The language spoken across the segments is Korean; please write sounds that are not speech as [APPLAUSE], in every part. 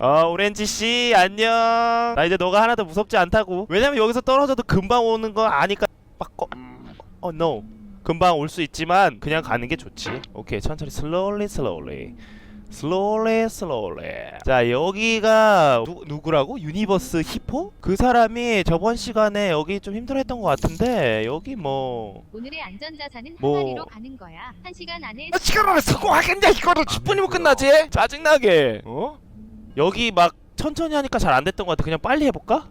어 오렌지 씨 안녕. 나 이제 너가 하나도 무섭지 않다고. 왜냐면 여기서 떨어져도 금방 오는 거 아니까. 바꿔. 어 no. 금방 올 수 있지만 그냥 가는 게 좋지. 오케이 천천히 slowly slowly. Slowly slowly. 자 여기가 누, 누구라고? 유니버스 히포? 그 사람이 저번 시간에 여기 좀 힘들어했던 것 같은데 여기 뭐 오늘의 안전자산은 뭐- 항아리로 가는 거야. 한 시간 안에 아, 시간 안에 성공하겠냐 이거를 10분이면 끝나지? 짜증나게 어? 여기 막 천천히 하니까 잘 안 됐던 것 같아 그냥 빨리 해볼까?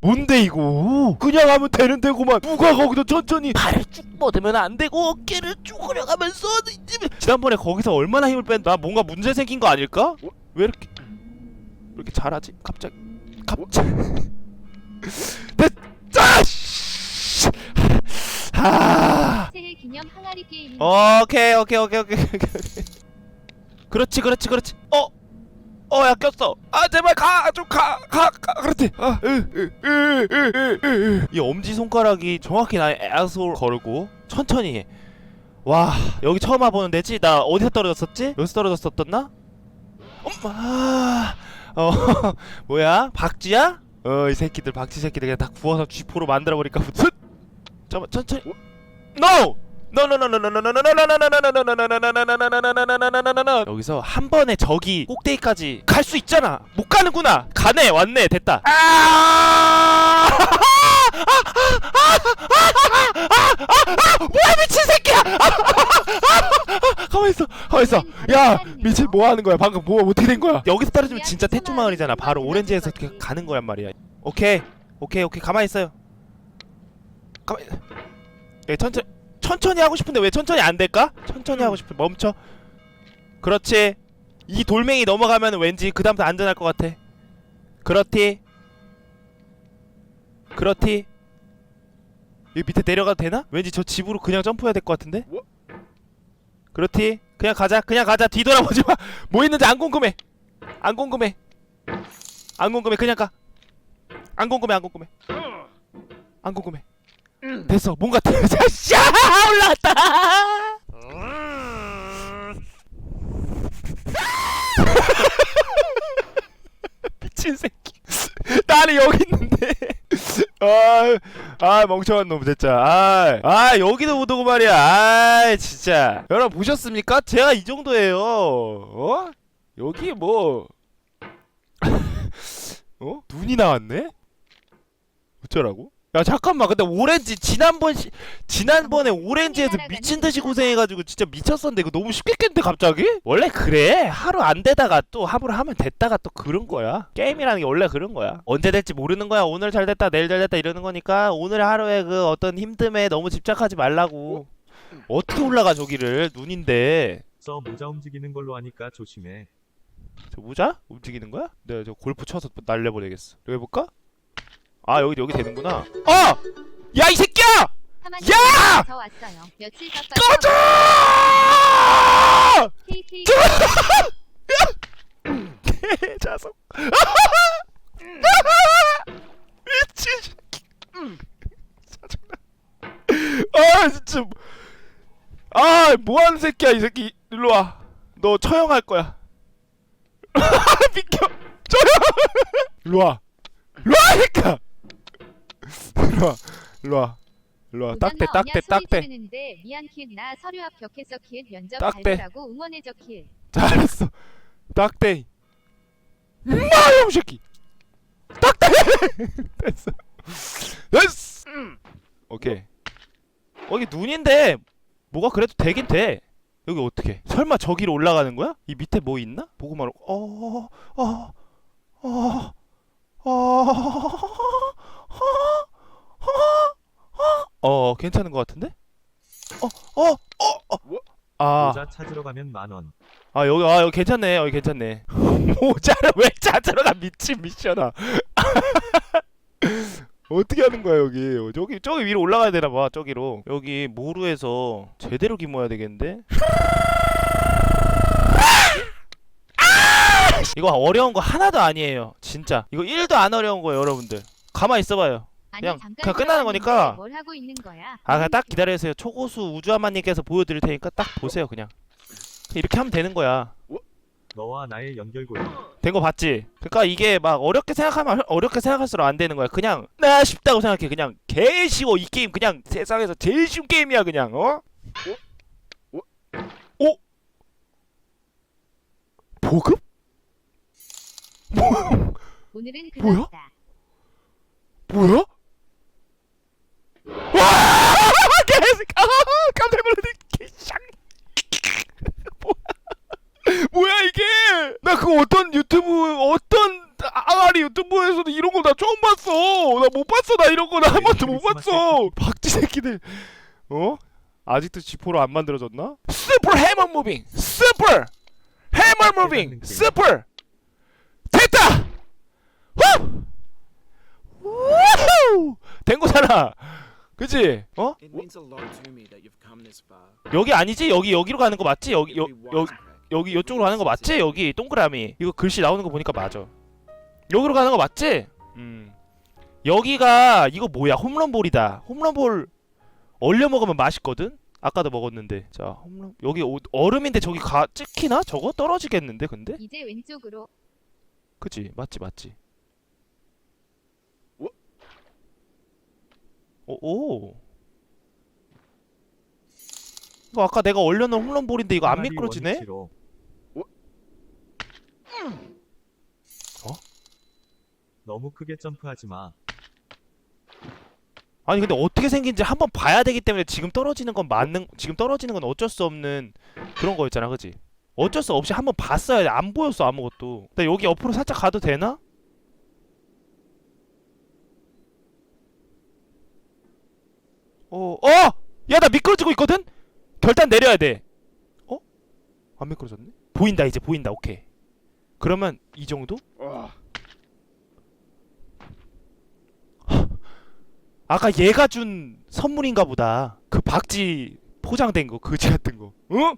뭔데 이거 그냥 하면 되는 데고만 누가 거기서 천천히 발을 쭉 뻗으면 안 되고 어깨를 쭉 올려가면서 지난번에 거기서 얼마나 힘을 뺀나 뭔가 문제 생긴 거 아닐까? 어? 왜 이렇게 왜 이렇게 잘하지? 갑자기 갑자기 [LAUGHS] 됐다! 씨! 아 새해 기념 항아리 게임. 오케이 오케이 오케이 오케이 오케이. 그렇지 그렇지 그렇지 어? 어야 꼈어 아 제발 가 좀 가 가 가 그렇지 아, 으, 으, 으, 으, 으, 으, 으. 이 엄지 손가락이 정확히 나의 애솔 거르고 천천히 해 와 여기 처음 와보는 데지? 나 어디서 떨어졌었지? 여기서 떨어졌었었나? 엄마 어 [LAUGHS] 뭐야 박쥐야? 어 이 새끼들 박쥐 새끼들 그냥 다 구워서 쥐포로 만들어 버릴까 슥 잠깐 천천히 NO! 여기서 한 번에 저기 꼭대기까지 갈 수 있잖아. 못 가는구나. 가네. 왔네. 됐다. 아! 뭐야 미친 새끼야! 가만 있어. 가만 있어. 야 미친 뭐 하는 거야? 방금 뭐 어떻게 된 거야? 여기서 떨어지면 진짜 태초 마을이잖아. 바로 오렌지에서 가는 거란 말이야. 오케이. 오케이 오케이 가만히 있어요. 가만. 예 천천히. 천천히 하고 싶은데 왜 천천히 안 될까? 천천히 하고 싶은 멈춰. 그렇지. 이 돌멩이 넘어가면 왠지 그 다음부터 안전할 것 같아. 그렇디. 그렇디. 여기 밑에 내려가도 되나? 왠지 저 집으로 그냥 점프해야 될 것 같은데? 그렇디. 그냥 가자. 그냥 가자. 뒤돌아보지 마. [LAUGHS] 뭐 있는지 안 궁금해. 안 궁금해. 안 궁금해. 그냥 가. 안 궁금해. 안 궁금해. 안 궁금해. 됐어. 뭔가 [LAUGHS] 샤! 올라왔다. [LAUGHS] 미친 새끼. 나는 여기 있는데. 아, 아 멍청한 놈 진짜. 아, 아 여기도 못 오고 말이야. 아 진짜. 여러분 보셨습니까? 제가 이 정도예요. 어? 여기 뭐. [LAUGHS] 어? 눈이 나왔네? 어쩌라고? 야 잠깐만. 근데 오렌지 지난번 시, 지난번에 오렌지에서 미친 듯이 고생해가지고 진짜 미쳤었는데 이거 너무 쉽게 깼는데 갑자기? 원래 그래. 하루 안 되다가 또 하루 하면 됐다가 또 그런 거야. 게임이라는 게 원래 그런 거야. 언제 될지 모르는 거야. 오늘 잘 됐다 내일 잘 됐다 이러는 거니까 오늘 하루에 그 어떤 힘듦에 너무 집착하지 말라고. 어떻게 올라가 저기를? 눈인데. 저 모자 움직이는 걸로 하니까 조심해. 저 모자? 움직이는 거야? 내가 저 골프 쳐서 날려버리겠어. 여기 해볼까? 아 여기 여기 되는구나. 어! 야 이 새끼야! 야! 꺼져! KK [LAUGHS] 개자석. [LAUGHS] 미친 새끼. 짜증나 아 진짜. 아 뭐하는 새끼야 이 새끼. 일로 와. 너 처형할 거야. [LAUGHS] 비켜. 처형. 일로 와. 일로와 이 새끼야 일로와 일로와. 일로와 딱대 딱대 딱대. 미안 킬나 서류 합격해서 킬 면접 딱대. 잘 보라고 응원해줘 킬. 잘했어. 딱대. 형 새끼. 딱대. [LAUGHS] 됐어. 됐어. 오케이. 어 이게 눈인데 뭐가 그래도 되긴 돼. 여기 어떻게? 설마 저기로 올라가는 거야? 이 밑에 뭐 있나? 보고 말고 어어어어어 어 괜찮은 것 같은데? 어 어 어 어. 아. 모자 찾으러 가면 만 원. 아 여기 아 여기 괜찮네. 여기 괜찮네. [LAUGHS] 모자를 왜 찾으러 가? 미친 미션아. [LAUGHS] 어떻게 하는 거야 여기? 저기 저기 위로 올라가야 되나 봐 저기로. 여기 모루에서 제대로 김어야 되겠는데? [LAUGHS] 이거 어려운 거 하나도 아니에요 진짜. 이거 1도 안 어려운 거예요 여러분들. 가만 있어봐요 그냥- 그냥 끝나는 거니까. 뭘 하고 있는 거야? 아 그냥 딱 기다려주세요 초고수 우주한마님께서 보여드릴 테니까 딱 보세요 그냥 이렇게 하면 되는 거야 너와 나의 연결고리. 된 거 봤지? 그러니까 이게 막 어렵게 생각하면 어렵게 생각할수록 안 되는 거야 그냥 나 쉽다고 생각해 그냥 개 쉬워 이 게임 그냥 세상에서 제일 쉬운 게임이야 그냥 어? 어? 어? 보급? 오늘은 뭐야? 그렇다. 뭐야? 와! 개새끼! 아, 깜짝 놀랐네. 개샹. 뭐야? 뭐야 이게? 나 그 어떤 유튜브 어떤 아가리 유튜브에서도 이런 거 나 처음 봤어. 나 못 봤어. 나 이런 거 나 한 번도 못 봤어. 박쥐 새끼들. 어? 아직도 지포로 안 만들어졌나? 스플 해머 무빙. 스플 해머 무빙. 스플 됐다. 후! 우후! 된 거잖아. 그치? 어? 여기 아니지? 여기 여기로 가는 거 맞지? 여기 여, 여. 여기 이쪽으로 가는 거 맞지? 여기 동그라미. 이거 글씨 나오는 거 보니까 맞아. 여기로 가는 거 맞지? 음. 여기가 이거 뭐야? 홈런볼이다. 홈런볼 얼려 먹으면 맛있거든. 아까도 먹었는데. 자, 홈런 여기 오- 얼음인데 저기 가 찍히나? 저거 떨어지겠는데 근데? 이제 왼쪽으로 그치? 맞지 맞지. 뭐? 오, 오. 이거 아까 내가 얼려놓은 홈런볼인데 이거 안 미끄러지네? 원위치로. 어? 너무 크게 점프하지 마. 아니 근데 어떻게 생긴지 한번 봐야 되기 때문에 지금 떨어지는 건 맞는 지금 떨어지는 건 어쩔 수 없는 그런 거였잖아 그지 어쩔 수 없이 한번 봤어야 돼. 안 보였어 아무것도 나 여기 옆으로 살짝 가도 되나? 어, 어! 야 나 미끄러지고 있거든? 결단 내려야 돼 어? 안 미끄러졌네? 보인다 이제 보인다 오케이 그러면 이 정도? 아까 얘가 준 선물인가 보다. 그 박쥐 포장된 거, 그지 같은 거. 응?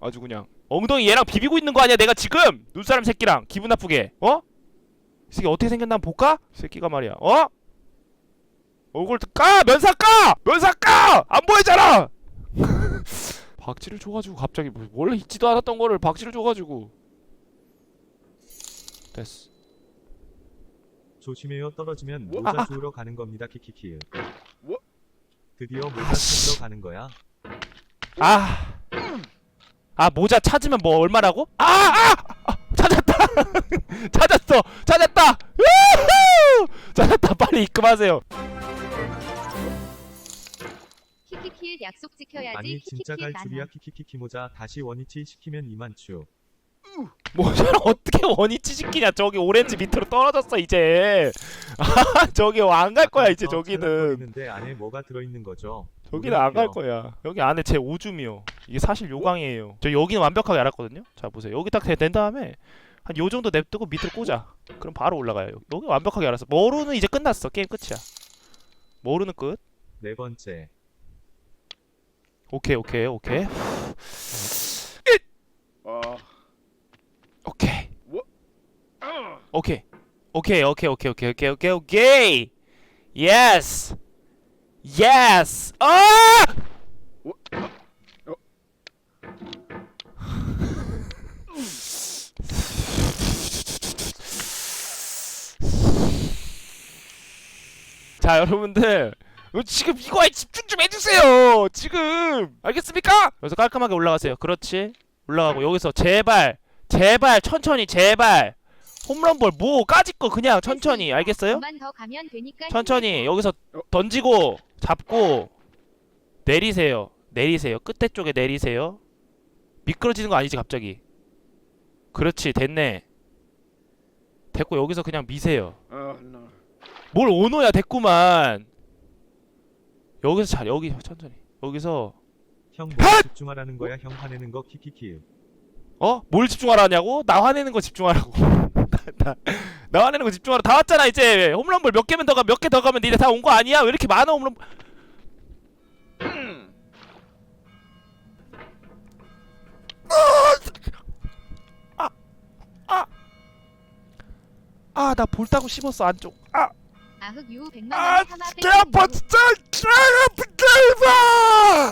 아주 그냥 엉덩이 얘랑 비비고 있는 거 아니야? 내가 지금 눈사람 새끼랑 기분 나쁘게. 어? 이 새끼 어떻게 생겼나 한번 볼까? 이 새끼가 말이야. 어? 얼굴 까! 면사 까! 면사 까! 안 보이잖아. 박쥐를 줘가지고 갑자기 뭐- 원래 있지도 않았던 거를 박쥐를 줘가지고 됐어. 조심해요 떨어지면 뭐? 모자 주우러 가는 겁니다 키키키. 뭐? 드디어 모자. 찾으러 가는 거야. 아, 아 모자 찾으면 뭐 얼마라고? 아, 아, 아 찾았다, [LAUGHS] 찾았어, 찾았다, 우후! 찾았다. 빨리 입금하세요. 약속 지켜야지. 아니 진짜 키키키 갈 줄이야. 키키키키 모자 다시 원위치 시키면 이만추. 모자를 어떻게 원위치 시키냐? 저기 오렌지 밑으로 떨어졌어 이제. [LAUGHS] 아, 저기 안 갈 거야 이제 저기는. 있는데 안에 뭐가 들어있는 거죠? 저기는 안 갈 거야. 여기 안에 제 오줌이요. 이게 사실 요강이에요. 저 여기는 완벽하게 알았거든요. 자 보세요. 여기 딱 된 다음에 한 요 정도 냅두고 밑으로 꽂아. 그럼 바로 올라가요. 여기, 여기 완벽하게 알았어. 머루는 이제 끝났어. 게임 끝이야. 머루는 끝. 네 번째. 오케이 오케이 오케이. 오케이. 뭐? 오케이. 오케이 오케이 오케이 오케이 오케이 오케이 오케이. 예스 예스 아 자 여러분들. 어, 지금 이거에 집중 좀 해주세요. 지금. 알겠습니까? 여기서 깔끔하게 올라가세요. 그렇지. 올라가고 여기서 제발 제발 천천히 제발. 홈런볼 뭐 까짓 거 그냥 천천히. 알겠어요? 좀만 더 가면 되니까. 천천히 여기서 어. 던지고 잡고 내리세요. 내리세요. 끝에 쪽에 내리세요. 미끄러지는 거 아니지 갑자기? 그렇지 됐네. 됐고 여기서 그냥 미세요. no. 뭘 오노야 됐구만 여기서 잘 여기 천천히 여기서 형 핫! 뭐 집중하라는 거야 형 화내는 거 키키키. 어? 뭘 집중하라냐고? 나 화내는 거 집중하라고 [LAUGHS] 나, 나, 나 화내는 거 집중하라 다 왔잖아 이제 홈런볼 몇 개면 더가 몇 개 더 가면 니네 다 온 거 아니야? 왜 이렇게 많아 홈런 아나 볼따구 씹었어 안쪽 아흑 유후 100만 원 아, 사마 개 아파, 진짜! 아프다, 봐.